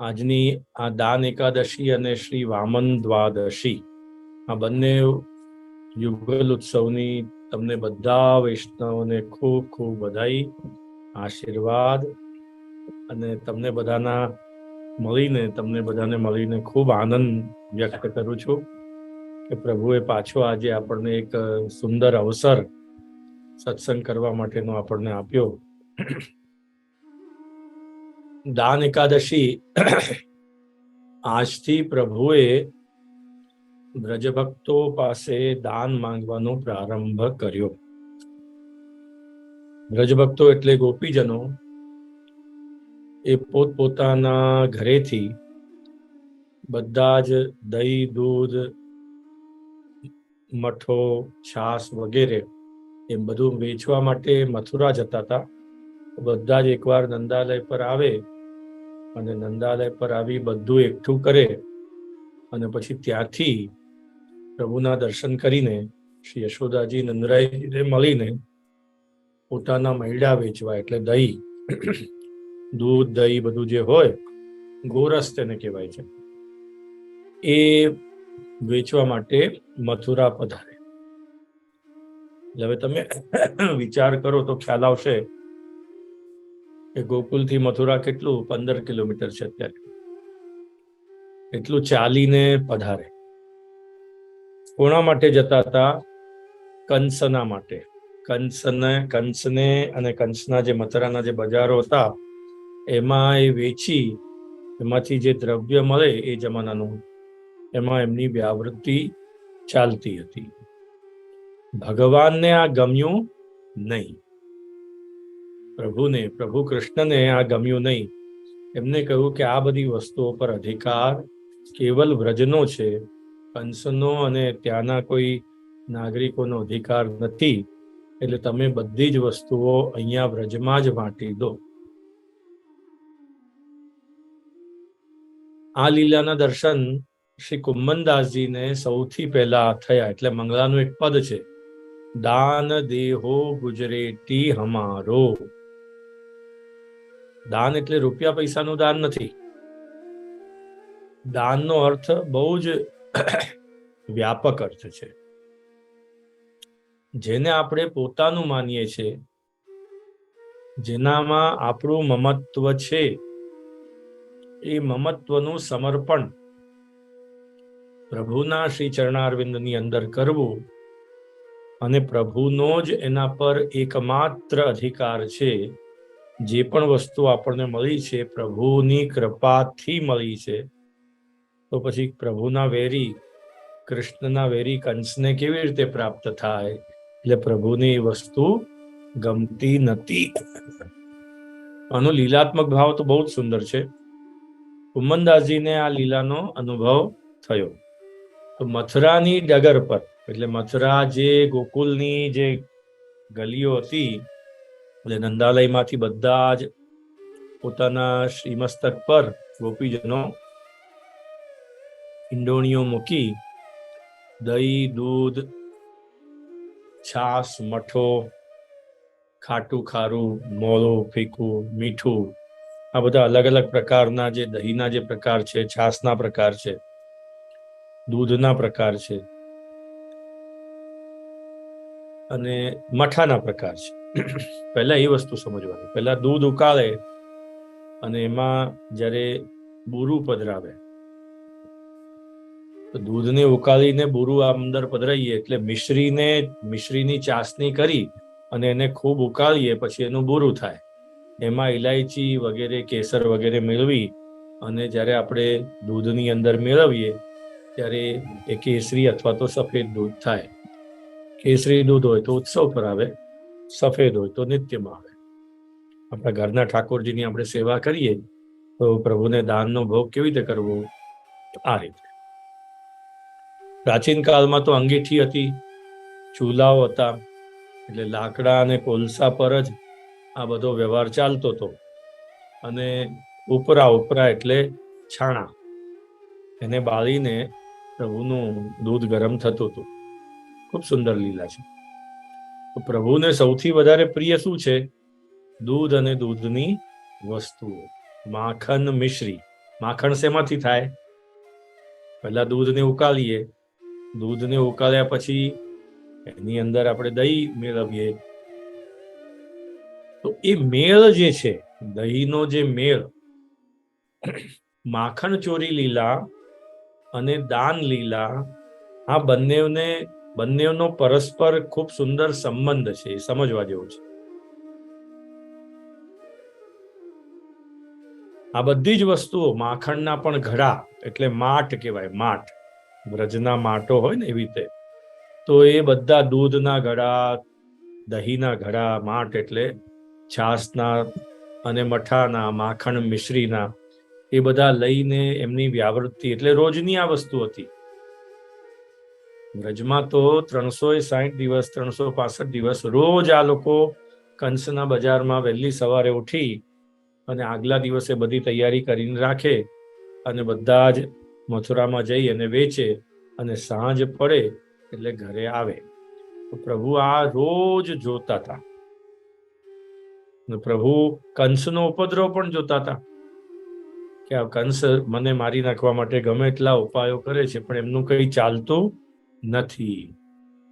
આજની આ દાન એકાદશી અને શ્રી વામન દ્વાદશી, આ બંને યુગલ ઉત્સવની તમને બધા વૈષ્ણવને ખૂબ ખૂબ બધાઈ આશીર્વાદ અને તમને બધાના મળીને, તમને બધાને મળીને ખૂબ આનંદ વ્યક્ત કરું છું. કે પ્રભુએ પાછો આજે આપણને એક સુંદર અવસર સત્સંગ કરવા માટેનો આપણને આપ્યો. દાન એકાદશી આજથી પ્રભુએ બ્રજભક્તો પાસે દાન માંગવાનો પ્રારંભ કર્યો. બ્રજભક્તો એટલે ગોપીજનો, એ પોતપોતાના ઘરેથી બધા જ દહીં, દૂધ મઠો, છાસ વગેરે એ બધું વેચવા માટે મથુરા જતા હતા. બધા જ એકવાર નંદાલય પર આવે અને નંદાલય પર આવી બધું એકઠું કરે અને પછી ત્યાંથી પ્રભુના દર્શન કરીને શ્રી યશોદાજી નંદરાયજીને મળીને પોતાના મૈડા વેચવા એટલે દહીં, દૂધ, દહીં બધું જે હોય, ગોરસ તેને કહેવાય છે. એ વેચવા માટે મથુરા પધારે. હવે તમે વિચાર કરો તો ખ્યાલ આવશે કે ગોકુલથી મથુરા કેટલું? પંદર કિલોમીટર છે અત્યારે. એટલું ચાલીને પધારે. કોના માટે જતા હતા? કંસના માટે. કંસને કંસને અને કંસના જે મથુરાના જે બજારો હતા એમાં એ વેચી, એમાંથી જે દ્રવ્ય મળે એ જમાનાનું એમાં એમની વ્યાવૃત્તિ ચાલતી હતી. ભગવાનને આ ગમ્યું નહીં. પ્રભુને, પ્રભુ કૃષ્ણને આ ગમ્યું નહીં. એમને કહ્યું કે આ બધી વસ્તુઓ પર અધિકાર કેવલ વ્રજનો છે. કંસનો અને ત્યાંના કોઈ નાગરિકોનો અધિકાર નથી. એટલે તમે બધી જ વસ્તુઓ અહીંયા વ્રજમાં જ વાંટી દો. આ લીલાના દર્શન શ્રી કુંભનદાસજીને સૌથી પહેલા થયા, એટલે મંગળાનું એક પદ છે. દાન દેહો ગુજરેટી હમારો. દાન એટલે રૂપિયા પૈસાનું દાન નથી. દાનનો અર્થ બહુ જ વ્યાપક અર્થ છે. જેને આપણે પોતાનું માનીએ છીએ, જેનામાં આપણું મમત્વ છે, એ મમત્વનું સમર્પણ પ્રભુના શ્રી ચરણારવિંદની અંદર કરવું અને પ્રભુનો જ એના પર એકમાત્ર અધિકાર છે, જે પણ વસ્તુ આપણને મળી છે, પ્રભુની કૃપાથી મળી છે, તો પછી પ્રભુના વેરી, કૃષ્ણના વેરી કંસને કેવી રીતે પ્રાપ્ત થાય? એટલે પ્રભુની વસ્તુ ગમતી નથી. આનો લીલાત્મક ભાવ તો બહુ જ સુંદર છે. ઉમનદાસજીને આ લીલાનો અનુભવ થયો. તો મથુરાની ડગર પર, એટલે મથુરા જે ગોકુલની જે ગલીઓ હતી એટલે નંદાલયમાંથી બધા જ પોતાના શ્રીમસ્તક પર ગોપીજનો ઈંડોણીઓ મૂકી દહીં, દૂધ છાસ મઠો, ખાટું, ખારું મોળું ફીકું, મીઠું, આ બધા અલગ અલગ પ્રકારના જે દહીંના જે પ્રકાર છે છાસના પ્રકાર છે દૂધના પ્રકાર છે. અને મઠાના પ્રકાર છે. પહેલા એ વસ્તુ સમજવાની. પહેલા દૂધ ઉકાળે અને એમાં જ્યારે બુરું પધરાવે, તો દૂધને ઉકાળીને બુરું અંદર પધરાઈએ એટલે મિશ્રીને, મિશ્રીની ચાસણી કરી અને એને ખૂબ ઉકાળીએ પછી એનું બુરું થાય. એમાં ઇલાયચી વગેરે, કેસર વગેરે મેળવી અને જ્યારે આપણે દૂધની અંદર મેળવીએ ત્યારે એ કેસરી અથવા તો સફેદ દૂધ થાય. કેસરી દૂધ હોય તો ઉત્સવ પર આવે, સફેદ હોય તો નિત્યમાં આવે. આપણા ઘરના ઠાકોરજીની આપણે સેવા કરીએ, તો પ્રભુને દાનનો ભોગ કેવી રીતે કરવો? આ રીતે. પ્રાચીન કાળમાં તો અંગીઠી હતી, ચૂલાઓ હતા, એટલે લાકડા અને કોલસા પર જ આ બધો વ્યવહાર ચાલતો હતો. અને ઉપરા ઉપરા એટલે છાણા. એને બાળીને પ્રભુનું દૂધ ગરમ થતું હતું. ખૂબ સુંદર લીલા છે. પ્રભુને સૌથી વધારે પ્રિય શું છે? દૂધ અને દૂધની વસ્તુઓ. માખણ મિશ્રી. માખણ શેમાંથી થાય? પહેલા દૂધને ઉકાળીએ. દૂધને ઉકાળ્યા પછી એની અંદર આપણે દહીં મેળવીએ. તો એ મેળ જે છે, દહીંનો જે મેળ, માખણ ચોરી લીલા અને દાન લીલા આ બંનેને, બંનેનો પરસ્પર ખૂબ સુંદર સંબંધ છે, એ સમજવા જેવું છે. આ બધી જ વસ્તુઓ માખણના પણ ઘડા, એટલે માટ કહેવાય, માટ. વ્રજના માટો હોય ને એવી રીતે. તો એ બધા દૂધના ઘડા, દહીંના ઘડા, માટ એટલે છાસના અને મઠાના, માખણ મિશ્રીના એ બધા લઈને એમની વ્યાવૃત્તિ એટલે રોજની આ વસ્તુ હતી. વ્રજમાં તો ત્રણસો સાઠ દિવસ, ત્રણસો પાસઠ દિવસ રોજ આ લોકો કંસના બજારમાં વહેલી સવારે ઉઠી અને આગલા દિવસે બધી તૈયારી કરીને રાખે અને બધા જ મથુરામાં જઈ અને વેચે અને સાંજ પડે એટલે ઘરે આવે. પ્રભુ આ રોજ જોતા હતા. પ્રભુ કંસનો ઉપદ્રવ પણ જોતા હતા. કે આ કંસ મને મારી નાખવા માટે ગમે એટલા ઉપાયો કરે છે, પણ એમનું કંઈ ચાલતું નથી.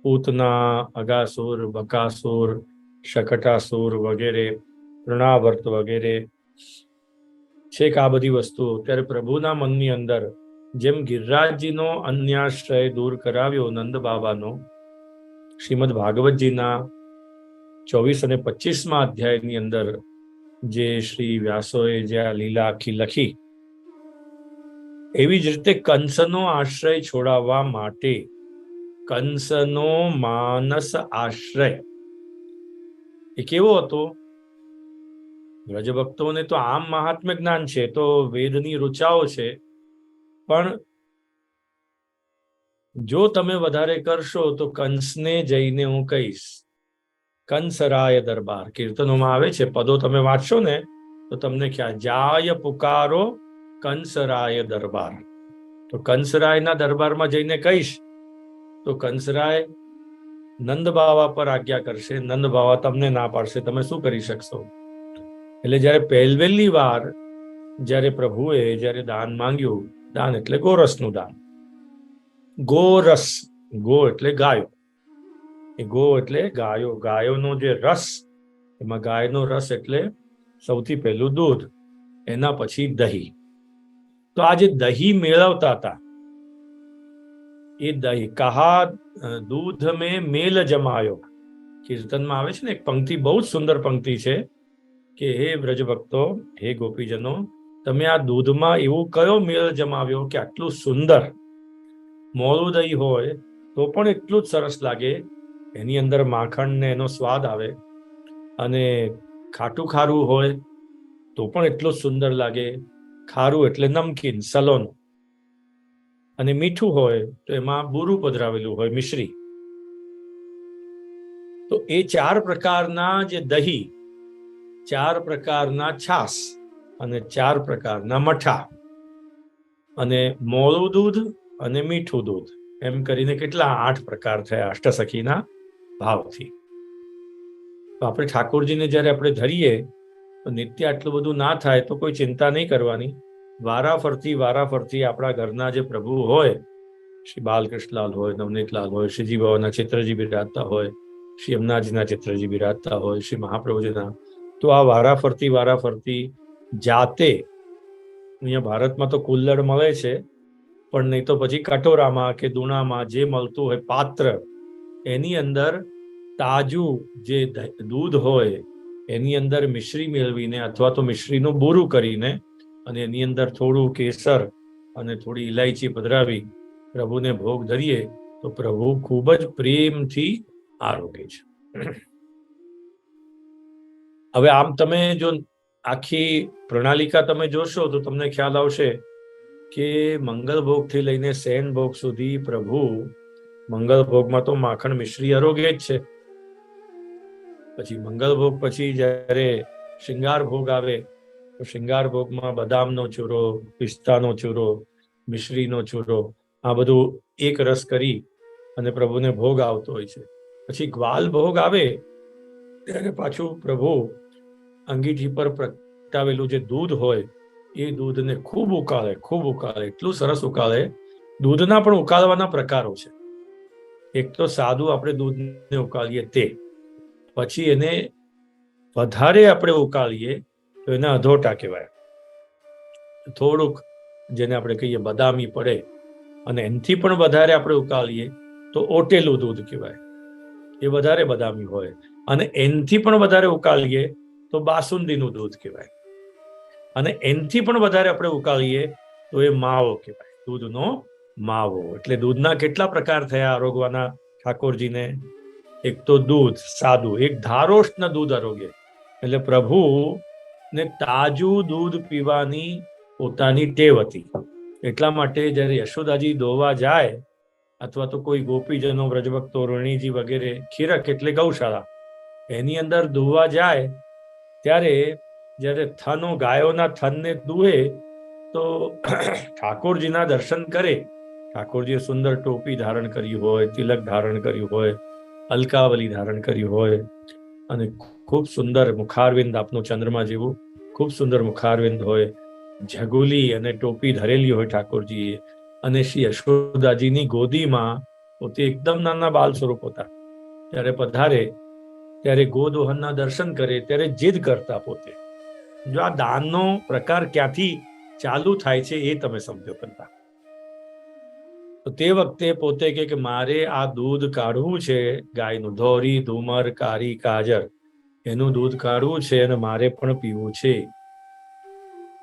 પૂતના અગાસુર, બકાસુર, શકટાસુર વગેરે તૃણાવર્ત વગેરે છેક આ બધી વસ્તુઓ. ત્યારે પ્રભુના મનની અંદર જેમ ગિરિરાજજીનો અન્યાશ્રય દૂર કરાવ્યો નંદ બાબાનો, શ્રીમદ ભાગવતજીના ચોવીસ અને પચીસમાં અધ્યાયની અંદર જે શ્રી વ્યાસોએ જે આ લીલા આખી લખી એવી જ રીતે કંસનો આશ્રય છોડાવવા માટે કંસનો માનસ આશ્રય. એ કેવો હતો? વ્રજભક્તોને તો આમ મહાત્મ્ય જ્ઞાન છે, તો વેદની રુચાઓ છે. પણ જો તમે વધારે કરશો, તો કંસને જઈને હું કહીશ, કંસરાય દરબાર. કીર્તનોમાં આવે છે, પદો તમે વાંચશો ને, તો તમને ખ્યાલ. જાય પુકારો કંસરાય દરબાર. તો કંસરાયના દરબારમાં જઈને કહીશ, તો કંસરાય નંદ બાવા પર આજ્ઞા કરશે, નંદ બાવા તમને ના પાડશે, તમે શું કરી શકશો? એટલે જ્યારે પહેલવેલી વાર, જ્યારે પ્રભુએ જ્યારે દાન માંગ્યું, દાન એટલે ગોરસનું દાન. ગોરસ, ગો એટલે ગાયો. એ ગો એટલે ગાયો, ગાયોનો જે રસ, એમાં ગાયનો રસ એટલે સૌથી પહેલું દૂધ, એના પછી દહીં. તો આ જે દહીં મેળવતા હતા, એ દહીં કહા દૂધ મેં મેલ જમાયો. કીર્તનમાં આવે છે ને, એક પંક્તિ, બહુ જ સુંદર પંક્તિ છે કે, હે વ્રજભક્તો, હે ગોપીજનો, તમે આ દૂધમાં એવું કયો મેળ જમાવ્યો કે આટલું સુંદર? મોળું દહીં હોય તો પણ એટલું જ સરસ લાગે. એની અંદર માખણ ને એનો સ્વાદ આવે. અને ખાટું ખારું હોય તો પણ એટલું જ સુંદર લાગે. ખારું એટલે નમકીન, સલોન. અને મીઠું હોય તો એમાં બુરું પધરાવેલું હોય, મિશ્રી. તો એ ચાર પ્રકારના જે દહીં, ચાર પ્રકારના છાસ અને ચાર પ્રકારના મઠા અને મોળું દૂધ અને મીઠું દૂધ. એમ કરીને કેટલા આઠ પ્રકાર થયા અષ્ટસખીના ભાવથી. તો આપણે ઠાકોરજીને જ્યારે આપણે ધરીએ નિત્ય આટલું બધું ના થાય તો કોઈ ચિંતા નહીં કરવાની. વારા ફરતી વારા ફરતી આપણા ઘરના જે પ્રભુ હોય, શ્રી બાલકૃષ્ણલાલ હોય, નવનીતલાલ હોય, શ્રીજી બાબાના ચિત્રજી બિરાજતા હોય, શ્રી અમનાજીના ચિત્રજી બિરાજતા હોય, શ્રી મહાપ્રભુજીના, તો આ વારા ફરતી વારા ફરતી જાતે અહીંયા ભારતમાં તો કુલ્લડ મળે છે, પણ નહીં તો પછી કટોરામાં કે દૂણામાં જે મળતું હોય પાત્ર, એની અંદર તાજું જે દૂધ હોય એની અંદર મિશ્રી મેળવીને અથવા તો મિશ્રીનું બોરું કરીને અને એની અંદર થોડું કેસર અને થોડી ઇલાયચી પધરાવી પ્રભુને ભોગ ધરીએ, તો પ્રભુ ખૂબ જ પ્રેમથી આરોગે છે. હવે આમ તમે જો આખી પ્રણાલિકા તમે જોશો, તો તમને ખ્યાલ આવશે કે મંગલ ભોગથી લઈને શયન ભોગ સુધી પ્રભુ મંગલ ભોગમાં તો માખણ મિશ્રી આરોગે જ છે. પછી મંગલ ભોગ પછી જ્યારે શિંગાર ભોગ આવે, તો શિંગાર ભોગમાં બદામનો ચૂરો, પિસ્તાનો ચૂરો, મિશ્રીનો ચૂરો, આ બધું એક રસ કરી અને પ્રભુને ભોગ આવતો હોય છે. પછી ગ્વાલ ભોગ આવે, ત્યારે પાછું પ્રભુ અંગીઠી પર પ્રગટાવેલું જે દૂધ હોય, એ દૂધને ખૂબ ઉકાળે ખૂબ ઉકાળે, એટલું સરસ ઉકાળે. દૂધના પણ ઉકાળવાના પ્રકારો છે. એક તો સાદું આપણે દૂધને ઉકાળીએ તે. પછી એને વધારે આપણે ઉકાળીએ તો એને અધોટા કહેવાય. થોડુંક જેને આપણે કહીએ બદામી પડે અને એનાથી પણ વધારે આપણે ઉકાળીએ તો ઓટેલું દૂધ કહેવાય. એ વધારે બદામી હોય અને એનથી પણ વધારે ઉકાળીએ તો બાસુંદીનું દૂધ કહેવાય. અને એનથી પણ વધારે આપણે ઉકાળીએ તો એ માવો કહેવાય. દૂધનો માવો. એટલે દૂધના કેટલા પ્રકાર થયા આરોગવાના ઠાકોરજીને? એક તો દૂધ, સાદું. એક ધારોષ્ણ દૂધ આરોગ્ય. એટલે પ્રભુ ને તાજું દૂધ પીવાની પોતાની ટેવ હતી. એટલા માટે જ્યારે યશોદાજી દોવા જાય, અથવા તો કોઈ ગોપીજનો, વ્રજભક્તો રોણીજી વગેરે, ખીરક એટલે ગૌશાળા, એની અંદર દોવા જાય, ત્યારે જ્યારે થનો ગાયોના થનને દુહે, તો ઠાકોરજીના દર્શન કરે. ઠાકોરજીએ સુંદર ટોપી ધારણ કરી હોય, તિલક ધારણ કર્યું હોય અલકાવલી ધારણ કર્યું હોય અને ખૂબ સુંદર મુખારવિંદ આપનું ચંદ્રમા જેવું ખૂબ સુંદર મુખારવિંદ હોય ઝગુલી અને ટોપી ધરેલી હોય ઠાકોરજીએ અને શ્રી યશોદાજીની ગોદીમાં પોતે એકદમ નાના બાલ સ્વરૂપ હતા. ત્યારે પધારે, ત્યારે ગોદોહનના દર્શન કરે, ત્યારે જીદ કરતા પોતે. જો આ દાનનો પ્રકાર ક્યાંથી ચાલુ થાય છે એ તમે સમજો કરતા તો તે વખતે પોતે કે મારે આ દૂધ કાઢવું છે ગાયનું. ધોરી, ધુમર, કારી, કાજર. એનું દૂધ કાઢવું છે અને મારે પણ પીવું છે.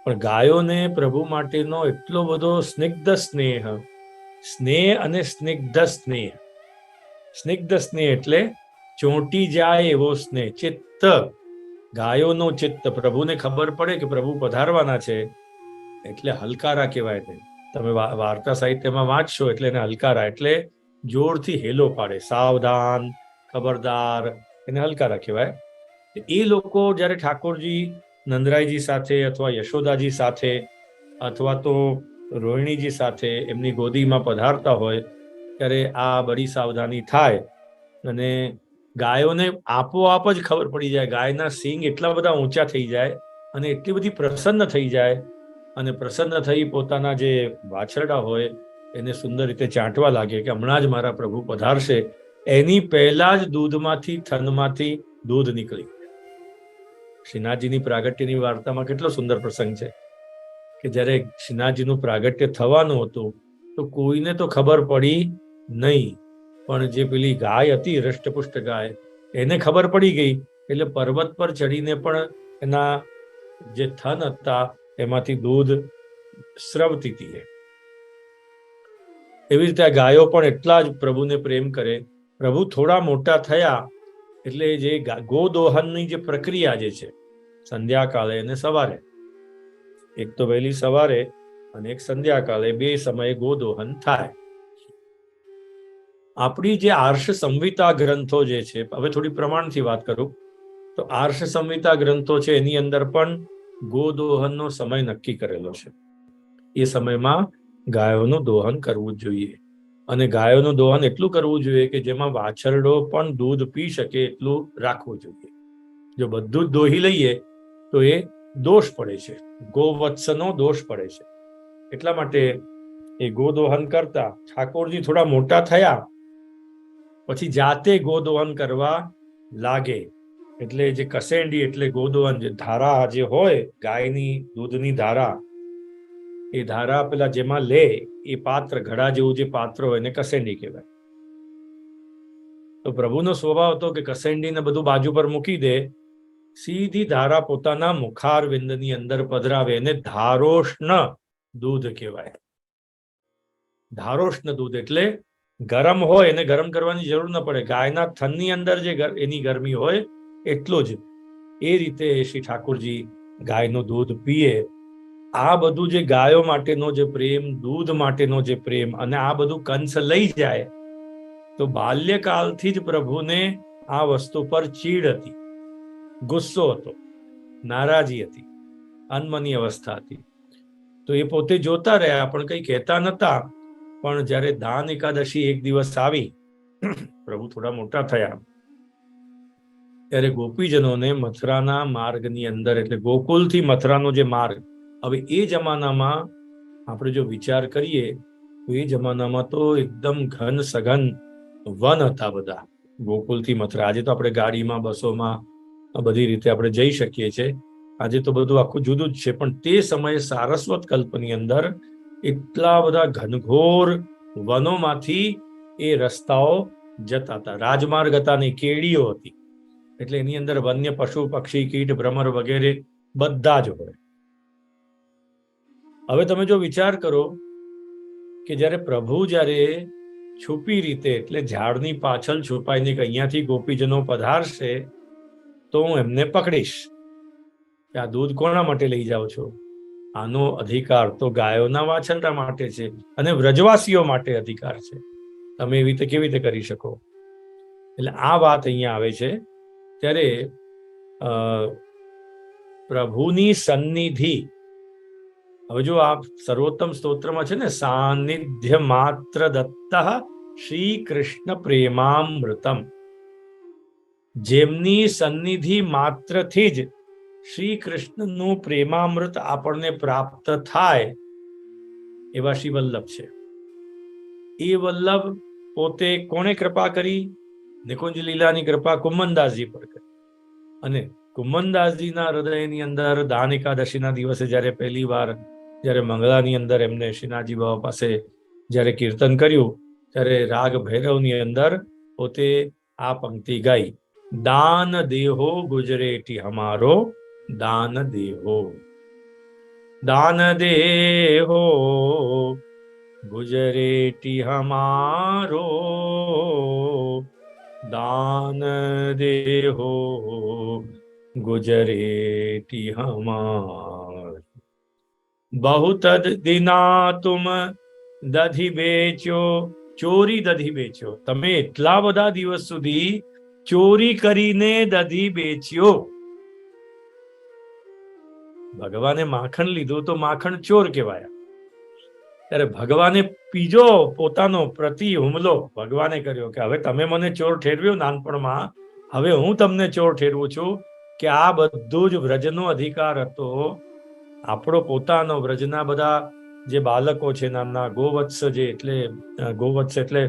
પણ ગાયોને પ્રભુ માટેનો એટલો બધો સ્નિગ્ધ સ્નેહ સ્નેહ અને સ્નિગ્ધ સ્નેહ. સ્નિગ્ધ સ્નેહ એટલે ચોંટી જાય એવો સ્નેહ, ચિત્ત. ગાયોનો ચિત્ત. પ્રભુને ખબર પડે કે પ્રભુ પધારવાના છે. એટલે હલકારા કહેવાય તે તમે વાર્તા સાહિત્યમાં વાંચશો એટલે એને હલકારા, એટલે જોરથી હેલો પાડે. સાવધાન, ખબરદાર, એને હલકારા કહેવાય. એ લોકો જ્યારે ઠાકોરજી, નંદરાયજી સાથે અથવા યશોદાજી સાથે અથવા તો રોહિણીજી સાથે એમની ગોદીમાં પધારતા હોય, ત્યારે આ બડી સાવધાની થાય અને ગાયોને આપોઆપ જ ખબર પડી જાય. ગાયના સિંગ એટલા બધા ઊંચા થઈ જાય અને એટલી બધી પ્રસન્ન થઈ જાય અને પ્રસન્ન થઈ પોતાના જે વાછરડા હોય, એને સુંદર રીતે ચાંટવા લાગે કે હમણાં જ મારા પ્રભુ પધારશે. એની પહેલા જ દૂધમાંથી, થનમાંથી દૂધ નીકળી. શ્રીનાથજીની પ્રાગટ્યની વાર્તામાં કેટલો સુંદર પ્રસંગ છે કે જ્યારે શ્રીનાથજીનું પ્રાગટ્ય થવાનું હતું, તો કોઈને તો ખબર પડી નહીં. પણ જે પેલી ગાય હતી, હૃષ્ટપુષ્ટ ગાય, એને ખબર પડી ગઈ. એટલે પર્વત પર ચડીને પણ એના જે થન હતા એમાંથી દૂધ સ્રવતી હતી એવી રીતે આ ગાયો પણ એટલા જ પ્રભુને પ્રેમ કરે. પ્રભુ થોડા મોટા થયા એટલે જે ગોદોહનની જે પ્રક્રિયા જે છે સંધ્યાકાળે અને સવારે. એક તો વહેલી સવારે અને એક સંધ્યાકાળે બે સમયે ગોદોહન થાય. આપણી જે આર્ષ સંહિતા ગ્રંથો જે છે, હવે થોડી પ્રમાણથી વાત કરું. તો આર્ષ સંહિતા ગ્રંથો છે, એની અંદર પણ ગોદોહનનો સમય નક્કી કરેલો છે. એ સમયમાં ગાયોનું દોહન કરવું જોઈએ. અને ગાયોનું દોહન એટલું કરવું જોઈએ કે જેમાં વાછરડો પણ દૂધ પી શકે એટલું રાખવું જોઈએ. જો બધું જ દોહી લઈએ, તો એ દોષ પડે છે. ગોવત્સનો દોષ પડે છે. એટલા માટે એ ગોદોહન કરતા ઠાકોરજી થોડા મોટા થયા. પછી જાતે ગોદોહન કરવા લાગે. એટલે જે કસેન્ડી એટલે ગોદવન, જે ધારા જે હોય, ગાયની દૂધની ધારા, એ ધારા પેલા જેમાં લે, એ પાત્ર, ઘડા જેવું જે પાત્ર હોય એને કસેન્ડી કહેવાય. તો પ્રભુનો સ્વભાવ હતો કે કસેન્ડીને બધું બાજુ પર મૂકી દે, સીધી ધારા પોતાના મુખાર વિંદની અંદર પધરાવે એને ધારોષ્ણ દૂધ કહેવાય. ધારોષ્ણ દૂધ એટલે ગરમ હોય એને ગરમ કરવાની જરૂર ન પડે. ગાયના થનની અંદર જે એની ગરમી હોય એટલું જ. એ રીતે શ્રી ઠાકોરજી ગાયનું દૂધ પીએ. આ બધું જે ગાયો માટેનો જે પ્રેમ, દૂધ માટેનો જે પ્રેમ અને આ બધું કંસ લઈ જાય, તો બાલ્યકાલથી જ પ્રભુને આ વસ્તુ પર ચીડ હતી. ગુસ્સો હતો, નારાજી હતી અનમની અવસ્થા હતી. તો એ પોતે જોતા રહ્યા, પણ કંઈ કહેતા નતા પણ જ્યારે દાન એકાદશી એક દિવસ આવી, પ્રભુ થોડા મોટા થયા. ત્યારે ગોપીજનોને મથુરાના માર્ગની અંદર, એટલે ગોકુલથી મથુરાનો જે માર્ગ, હવે એ જમાનામાં આપણે જો વિચાર કરીએ, તો એ જમાનામાં તો એકદમ ઘન સઘન વન હતા બધા. ગોકુલથી મથુરા. આજે તો આપણે ગાડીમાં, બસોમાં બધી રીતે આપણે જઈ શકીએ છીએ. આજે તો બધું આખું જુદું જ છે, પણ તે સમયે સારસ્વત કલ્પની અંદર એટલા બધા ઘનઘોર વનોમાંથી એ રસ્તાઓ જતા હતા. રાજમાર્ગ હતા ને કેડીઓ હતી. એટલે એની અંદર વન્ય પશુ, પક્ષી, કીટ, ભ્રમર વગેરે બધા જ હોય. હવે તમે જો વિચાર કરો કે જ્યારે પ્રભુ જ્યારે છુપી રીતે, એટલે ઝાડની પાછળ છુપાઈને કે અહીંયાથી ગોપીજનો પધારશે, તો હું એમને પકડીશ. કે આ દૂધ કોના માટે લઈ જાઓ છો? આનો અધિકાર તો ગાયોના વાછરડા માટે છે અને વ્રજવાસીઓ માટે અધિકાર છે. તમે એવી રીતે કેવી રીતે કરી શકો? એટલે આ વાત અહીંયા આવે છે. ત્યારે પ્રભુની સન્નિધિ, હવે જો આ સર્વોત્તમ સ્તોત્રમાં છે ને, સાનિધ્ય માત્ર દત્ત શ્રી કૃષ્ણ પ્રેમામૃતમ. જેમની સન્નિધિ માત્રથી જ શ્રી કૃષ્ણનું પ્રેમામૃત આપણને પ્રાપ્ત થાય, એવા શ્રી વલ્લભ છે. એ વલ્લભ પોતે કોણે કૃપા કરી? નિકુંજ લીલાની કૃપા કુમનદાસજી પર કરી. અને કુમનદાસજીના હૃદયની અંદર દાન એકાદશીના દિવસે જ્યારે પહેલી વાર, જ્યારે મંગળાની અંદર એમને શ્રીનાથજી બાબા પાસે જ્યારે કીર્તન કર્યું, ત્યારે રાગ ભૈરવની અંદર પોતે આ પંક્તિ ગાઈ. દાન દેહો ગુજરેટી હમારો, દાન દેહો. દાન દેહો ગુજરેટી હમારો દાન દેહો गुजरेटी हमार बहुत દિના તુમ દધી બેચ્યો ચોરી દધી બેચ્યો તમે એટલા બધા દિવસ સુધી ચોરી કરીને દધી બેચ્યો ભગવાને માખણ લીધું તો માખણ ચોર કહેવાય ત્યારે ભગવાને બીજો પોતાનો પ્રતિ હુમલો ભગવાને કર્યો કે હવે તમે મને ચોર ઠેરવ્યો નાનપણમાં. હવે હું તમને ચોર ઠેરવું છું કે આ બધું જ વ્રજનો અધિકાર હતો. આપણો પોતાનો વ્રજના બધા જે બાળકો છે નાના ગોવત્સ જે એટલે ગોવત્સ એટલે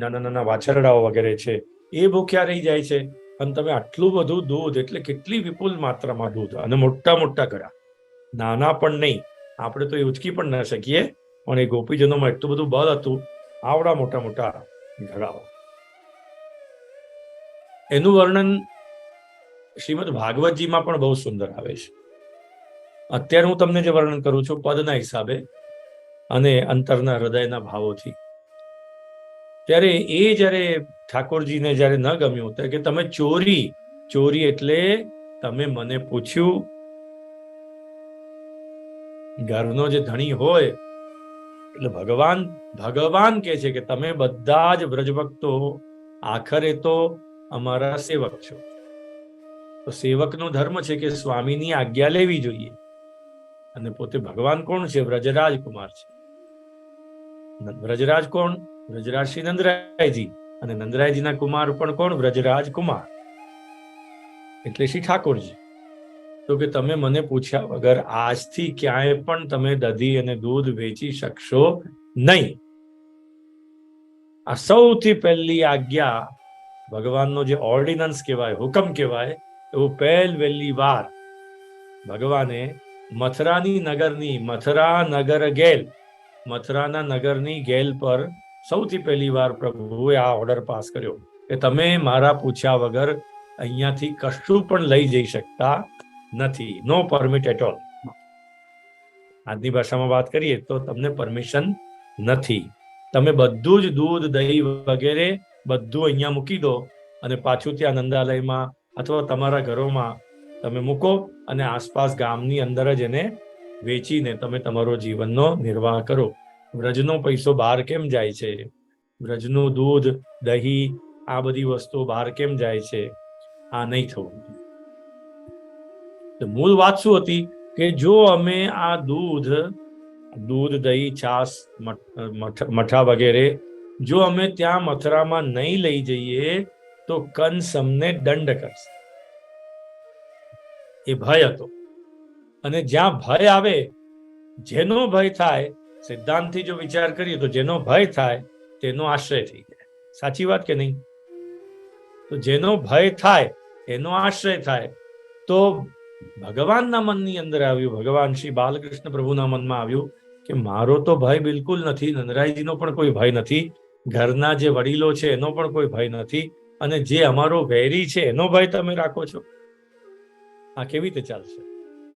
નાના નાના વાછરડાઓ વગેરે છે, એ ભૂખ્યા રહી જાય છે. અને તમે આટલું બધું દૂધ, એટલે કેટલી વિપુલ માત્રામાં દૂધ અને મોટા મોટા કરા નાના પણ નહીં. આપણે તો એ ઉચકી પણ ન શકીએ. એ ગોપીજનોમાં એટલું બધું બળ હતું, આવડા મોટા મોટા ઘડાઓ એનું વર્ણન શ્રીમદ ભાગવતજીમાં પણ બહુ સુંદર આવે છે. અત્યારે હું તમને જે વર્ણન કરું છું પદના હિસાબે અને અંતરના હૃદયના ભાવોથી. ત્યારે એ જ્યારે ઠાકોરજીને જ્યારે ન ગમ્યું ત્યારે કે તમે ચોરી ચોરી એટલે તમે મને પૂછ્યું, ઘરનો જે ધણી હોય એટલે ભગવાન ભગવાન કે છે કે તમે બધા જ વ્રજભક્તો આખરે તો અમારા સેવક છો. તો સેવકનો ધર્મ છે કે સ્વામીની આજ્ઞા લેવી જોઈએ. અને પોતે ભગવાન કોણ છે? વ્રજરાજ કુમાર છે વ્રજરાજ કોણ? વ્રજરાજ શ્રી નંદરાયજી. અને નંદરાયજીના કુમાર પણ કોણ? વ્રજરાજ કુમાર એટલે શ્રી ઠાકોરજી. તો કે તમે મને પૂછ્યા વગર આજથી ક્યાંય પણ તમે દધી અને દૂધ વેચી શકશો નહીં. આ સૌથી પહેલી આજ્ઞા ભગવાનનો જે ઓર્ડિનન્સ કહેવાય, હુકમ કહેવાય, એવું પહેલ વહેલી વાર ભગવાને મથરાની નગરની, મથરા નગર ગેલ, મથરાના નગરની ગેલ પર સૌથી પહેલી વાર પ્રભુએ આ ઓર્ડર પાસ કર્યો કે તમે મારા પૂછ્યા વગર અહીંયાથી કશું પણ લઈ જઈ શકતા નથી. નો પરમિટ એટ ઓલ આજની ભાષામાં વાત કરીએ તો તમને પરમિશન નથી. તમે બધું જ દૂધ દહીં વગેરે બધું અહીંયા મૂકી દો અને પાછું ત્યાં નંદાલયમાં અથવા તમારા ઘરોમાં તમે મૂકો અને આસપાસ ગામની અંદર જ એને વેચીને તમે તમારો જીવનનો નિર્વાહ કરો. વ્રજનો પૈસો બહાર કેમ જાય છે? વ્રજનું દૂધ દહીં આ બધી વસ્તુઓ બહાર કેમ જાય છે? આ નહીં થવું મૂળ વાત શું હતી? કે જો અમે આ દૂધ દૂધ, દહીં છાસ મઠ- વગેરે જો અમે ત્યાં મથુરામાં નહીં લઈ જઈએ, તો કંસ અમને દંડ કરશે. એ ભય હતો. અને જ્યાં ભય આવે, જેનો ભય થાય, સિદ્ધાંતથી જો વિચાર કરીએ, તો જેનો ભય થાય, તેનો આશ્રય થઈ જાય. સાચી વાત કે નહીં? તો જેનો ભય થાય, એનો આશ્રય થાય, તો ભગવાનના મનની અંદર આવ્યું, ભગવાન શ્રી બાલકૃષ્ણ પ્રભુના મનમાં આવ્યું કે મારો તો ભય બિલકુલ નથી, નંદરાયજીનો પણ કોઈ ભય નથી, ઘરના જે વડીલો છે એનો પણ કોઈ ભય નથી, અને જે અમારો વેરી છે એનો ભય તમે રાખો છો. આ કેવી રીતે ચાલશે?